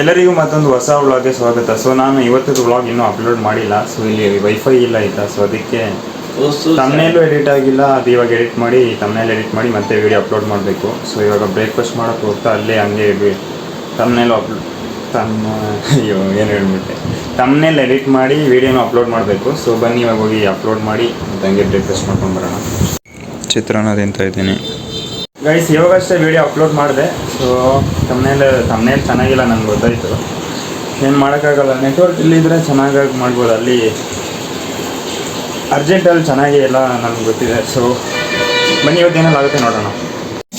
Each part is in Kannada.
ಎಲ್ಲರಿಗೂ ಮತ್ತೊಂದು ಹೊಸ ವ್ಲಾಗ್ಗೆ ಸ್ವಾಗತ. ಸೊ ನಾನು ಇವತ್ತಿನ ವ್ಲಾಗ್ ಇನ್ನೂ ಅಪ್ಲೋಡ್ ಮಾಡಿಲ್ಲ. ಸೊ ಇಲ್ಲಿ ವೈಫೈ ಇಲ್ಲ ಆಯ್ತಾ ಸೊ ಅದಕ್ಕೆ ತಮ್ಮನೇಲೂ ಎಡಿಟ್ ಆಗಿಲ್ಲ. ಅದು ಇವಾಗ ಎಡಿಟ್ ಮಾಡಿ ತಮ್ಮನೇಲಿ ಎಡಿಟ್ ಮಾಡಿ ಮತ್ತೆ ವಿಡಿಯೋ ಅಪ್ಲೋಡ್ ಮಾಡಬೇಕು. ಸೊ ಇವಾಗ ಬ್ರೇಕ್ಫಾಸ್ಟ್ ಮಾಡೋಕೆ ಹೋಗ್ತಾ ಅಲ್ಲೇ ಹಂಗೆ ತಮ್ಮನೇಲು ಅಪ್ಲೋಡ್ ತಮ್ಮ ಅಯ್ಯೋ ಏನು ಹೇಳ್ಬಿಟ್ಟೆ. ತಮ್ಮನೇಲಿ ಎಡಿಟ್ ಮಾಡಿ ವಿಡಿಯೋನ ಅಪ್ಲೋಡ್ ಮಾಡಬೇಕು. ಸೊ ಬನ್ನಿ ಇವಾಗ ಹೋಗಿ ಅಪ್ಲೋಡ್ ಮಾಡಿ ಮತ್ತು ಹಂಗೆ ಬ್ರೇಕ್ಫಾಸ್ಟ್ ಮಾಡ್ಕೊಂಡು ಬರೋಣ. ಚಿತ್ರಾನ್ನ ತಿಂತಾ ಇದ್ದೀನಿ. ಗೈಸ್ ಇವಾಗಷ್ಟೇ ವೀಡಿಯೋ ಅಪ್ಲೋಡ್ ಮಾಡಿದೆ. ಸೊ ತಮ್ಮನೇಲ್ ತಮ್ಮನೇಲಿ ಚೆನ್ನಾಗಿಲ್ಲ ನನಗೆ ಗೊತ್ತಾಯಿತು. ಏನು ಮಾಡೋಕ್ಕಾಗಲ್ಲ. ನೆಟ್ವರ್ಕ್ ಇಲ್ಲಿದ್ರೆ ಚೆನ್ನಾಗಾಗಿ ಮಾಡ್ಬೋದು. ಅಲ್ಲಿ ಅರ್ಜೆಂಟಲ್ಲಿ ಚೆನ್ನಾಗಿ ಎಲ್ಲ ನನಗೆ ಗೊತ್ತಿದೆ. ಸೊ ಬನ್ನಿ, ಇವತ್ತು ಏನೆಲ್ಲ ಆಗುತ್ತೆ ನೋಡೋಣ.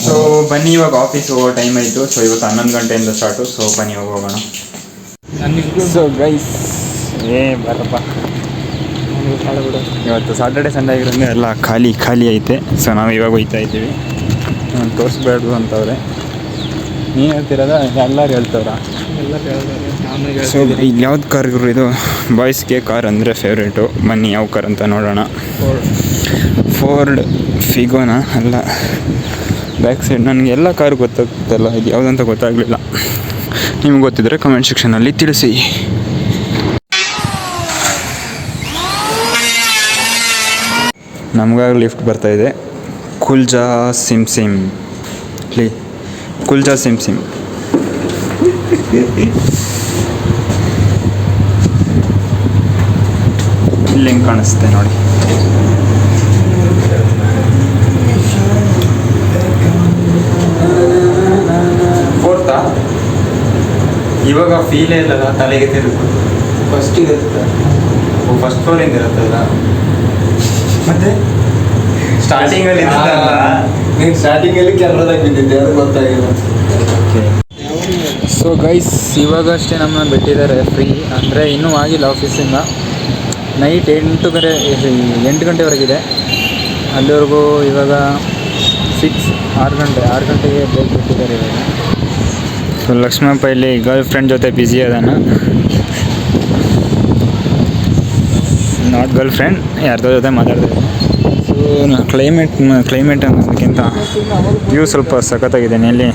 ಸೊ ಬನ್ನಿ, ಇವಾಗ ಆಫೀಸ್ ಹೋಗೋ ಟೈಮ್ ಆಯಿತು. ಸೊ ಇವತ್ತು ಹನ್ನೊಂದು ಗಂಟೆಯಿಂದ ಸ್ಟಾರ್ಟು ಸೊ ಬನ್ನಿ, ಇವಾಗ ಹೋಗೋಣ. ಸೊ ಗೈಸ್ ಏ, ಬರಪ್ಪ. ಇವತ್ತು ಸಾಟರ್ಡೆ ಸಂಡೇ ಆಗಿರೋಂಗೆ ಎಲ್ಲ ಖಾಲಿ ಖಾಲಿ ಐತೆ. ಸೊ ನಾವು ಇವಾಗ ಹೋಗ್ತಾ ಇದ್ದೀವಿ. ನಾನು ತೋರಿಸ್ಬೇಡ್ದು ಅಂತವ್ರೆ. ನೀನು ಹೇಳ್ತಿರೋದ ಎಲ್ಲರೂ ಹೇಳ್ತವ್ರ? ಸೊ ಇಲ್ಲಿ ಯಾವ್ದು ಕಾರ್ ಇದು ಬಾಯ್ಸ್ಗೆ ಕಾರ್ ಅಂದರೆ ಫೇವ್ರೇಟು ಬನ್ನಿ, ಯಾವ ಕಾರ್ ಅಂತ ನೋಡೋಣ. ಫೋರ್ಡ್ ಫಿಗೋನ ಅಲ್ಲ. ಬ್ಯಾಕ್ ಸೈಡ್ ನನಗೆ ಎಲ್ಲ ಕಾರ್ ಗೊತ್ತಾಗ್ತಲ್ಲ ಇದು ಯಾವುದಂತ ಗೊತ್ತಾಗಲಿಲ್ಲ. ನಿಮ್ಗೆ ಗೊತ್ತಿದ್ರೆ ಕಮೆಂಟ್ ಸೆಕ್ಷನಲ್ಲಿ ತಿಳಿಸಿ. ನಮಗಾಗ ಲಿಫ್ಟ್ ಬರ್ತಾ ಇದೆ. ಕುಲ್ಜಾ ಸಿಮ್ ಸಿಮ್. ಇಲ್ಲಿ ಕುಲ್ಜಾ ಸಿಮ್ ಸಿಮ್. ಇಲ್ಲಿ ಹೆಂಗೆ ಕಾಣಿಸುತ್ತೆ ನೋಡಿ. ಫೋರ್ತಾ ಇವಾಗ ಫೀಲೇ ಇಲ್ಲಲ್ಲ ತಲೆಗೆ ತಿರುಗು. ಫಸ್ಟ್ ಇರುತ್ತೆ? ಫಸ್ಟ್ ಫ್ಲೋರಿಂದ ಇರುತ್ತಲ್ಲ? ಮತ್ತೆ? ಸ್ಟಾರ್ಟಿಂಗಲ್ಲಿ ನೀನ್ ಸ್ಟಾರ್ಟಿಂಗ್ ಅಲ್ಲಿ ಕೆರಳದಾಗ ಬಿದ್ದಿದ್ದೆ ಅದು ಗೊತ್ತಾಗಿಲ್ಲ. ಸೊ ಗೈಸ್ ಇವಾಗಷ್ಟೇ ನಮ್ಮನ್ನ ಬಿಟ್ಟಿದ್ದಾರೆ ಫ್ರೀ ಅಂದರೆ ಇನ್ನೂ ಆಗಿಲ್ಲ ಆಫೀಸಿಂದ ನೈಟ್ ಎಂಟು ಗಂಟೆ ಎಂಟು ಗಂಟೆವರೆಗಿದೆ. ಅಲ್ಲಿವರೆಗೂ ಇವಾಗ ಸಿಕ್ಸ್ ಆರು ಗಂಟೆ ಆರು ಗಂಟೆಗೆ ಬ್ರೇಕ್ ಬಿಟ್ಟಿದ್ದಾರೆ ಇವಾಗ. ಸೊ ಲಕ್ಷ್ಮಣಪ್ಪ ಇಲ್ಲಿ ಗರ್ಲ್ ಫ್ರೆಂಡ್ ಜೊತೆ ಬ್ಯುಸಿ ಅದಾನ. ನಾಟ್ ಗರ್ಲ್ ಫ್ರೆಂಡ್ ಯಾರ್ದೋ ಜೊತೆ ಮಾತಾಡ್ತಾ ಸೊ ಕ್ಲೈಮೇಟ್ ಕ್ಲೈಮೇಟ್ ಅನ್ನೋದಕ್ಕಿಂತ ವ್ಯೂ ಸ್ವಲ್ಪ ಸಖತ್ತಾಗಿದೆ ಇಲ್ಲಿ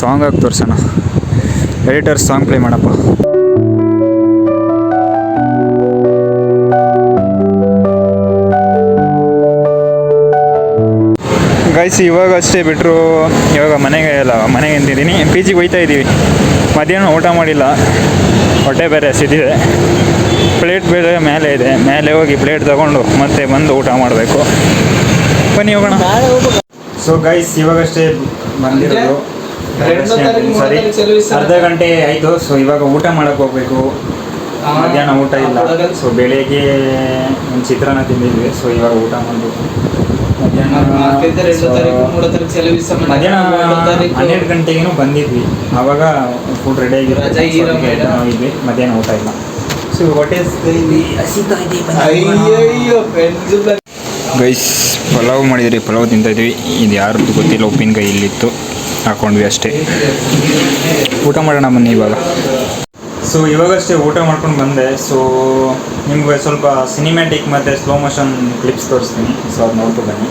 ಸಾಂಗ್ ಆಗಿ ತೋರಿಸೋಣ. ಎಡಿಟರ್ ಸಾಂಗ್ ಪ್ಲೇ ಮಾಡಪ್ಪ. ಗೈಸ್ ಇವಾಗ ಅಷ್ಟೇ ಬಿಟ್ಟರು ಇವಾಗ ಮನೆಗೆ ಎಲ್ಲ ಮನೆಗೆ ಅಂತಿದ್ದೀನಿ ಪಿ ಜಿಗೆ ಹೋಯ್ತಾ ಇದ್ದೀವಿ. ಮಧ್ಯಾಹ್ನ ಊಟ ಮಾಡಿಲ್ಲ. ಹೊಟ್ಟೆ ಬೇರೆ ಹಸಿದಿದೆ. ಪ್ಲೇಟ್ ಬೇರೆ ಮೇಲೆ ಇದೆ. ಮೇಲೆ ಹೋಗಿ ಪ್ಲೇಟ್ ತಗೊಂಡು ಮತ್ತೆ ಬಂದು ಊಟ ಮಾಡಬೇಕು. ಬನ್ನಿ ಹೋಗೋಣ. ಸೊ ಗೈಸ್ ಇವಾಗಷ್ಟೇ ಬಂದಿರೋದು. ಸರಿ. ಅರ್ಧ ಗಂಟೆ ಆಯಿತು. ಸೊ ಇವಾಗ ಊಟ ಮಾಡಕ್ಕೆ ಹೋಗ್ಬೇಕು. ಮಧ್ಯಾಹ್ನ ಊಟ ಇಲ್ಲ? ಸೊ ಬೆಳಿಗ್ಗೆ ಒಂದು ಚಿತ್ರಾನ್ನ ತಿಂದಿದ್ವಿ. ಸೊ ಇವಾಗ ಊಟ ಮಾಡಬೇಕು. ಮಧ್ಯಾಹ್ನ ಹನ್ನೆರಡು ಗಂಟೆಗೇನು ಬಂದಿದ್ವಿ. ಆವಾಗ ಫುಡ್ ರೆಡಿ. ಆಗಿದ್ವಿ ಮಧ್ಯಾಹ್ನ ಊಟ ಇಲ್ಲ. ಸೊ ಗೈಸ್ ಪಲಾವ್ ಮಾಡಿದ್ರಿ ಪಲಾವ್ ತಿಂತಾ ಇದ್ವಿ ಇದು ಯಾರದ್ದು ಗೊತ್ತಿಲ್ಲ ಉಪ್ಪಿನಕಾಯಿ ಇಲ್ಲಿತ್ತು. ಹಾಕೊಂಡ್ವಿ ಅಷ್ಟೇ. ಊಟ ಮಾಡೋಣ ಬನ್ನಿ ಇವಾಗ. ಸೊ ಇವಾಗಷ್ಟೇ ಊಟ ಮಾಡ್ಕೊಂಡು ಬಂದೆ. ಸೊ ನಿಮಗೆ ಸ್ವಲ್ಪ ಸಿನಿಮ್ಯಾಟಿಕ್ ಮತ್ತು ಸ್ಲೋ ಮೋಷನ್ ಕ್ಲಿಪ್ಸ್ ತೋರಿಸ್ತೀನಿ. ಸೊ ಅದು ನೋಡ್ಕೊಂಡು ಬನ್ನಿ.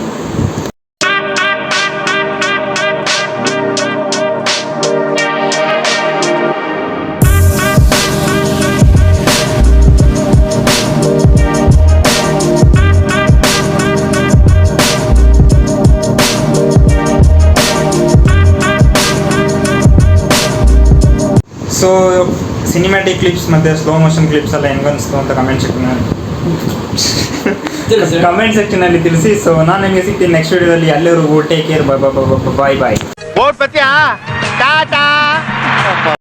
ಸೊ ಸಿನಿಮ್ಯಾಟಿಕ್ ಕ್ಲಿಪ್ಸ್ ಮತ್ತೆ ಸ್ಲೋ ಮೋಷನ್ ಕ್ಲಿಪ್ಸ್ ಎಲ್ಲ ಹೆಂಗನ್ಸ್ತು ಅನಿಸ್ತು ಅಂತ ಕಮೆಂಟ್ ಸೆಕ್ಷನ್ ಕಮೆಂಟ್ ಸೆಕ್ಷನಲ್ಲಿ ತಿಳಿಸಿ. ಸೊ ನಾನು ನಿಮಗೆ ಸಿಗ್ತೀನಿ ನೆಕ್ಸ್ಟ್ ವಿಡಿಯೋದಲ್ಲಿ ಎಲ್ಲರೂ ಟೇಕ್ ಕೇರ್ ಬಾಯ್ ಬಾಯ್ ಬಾಯ್ ಬಾಯ್ ಬಾಯ್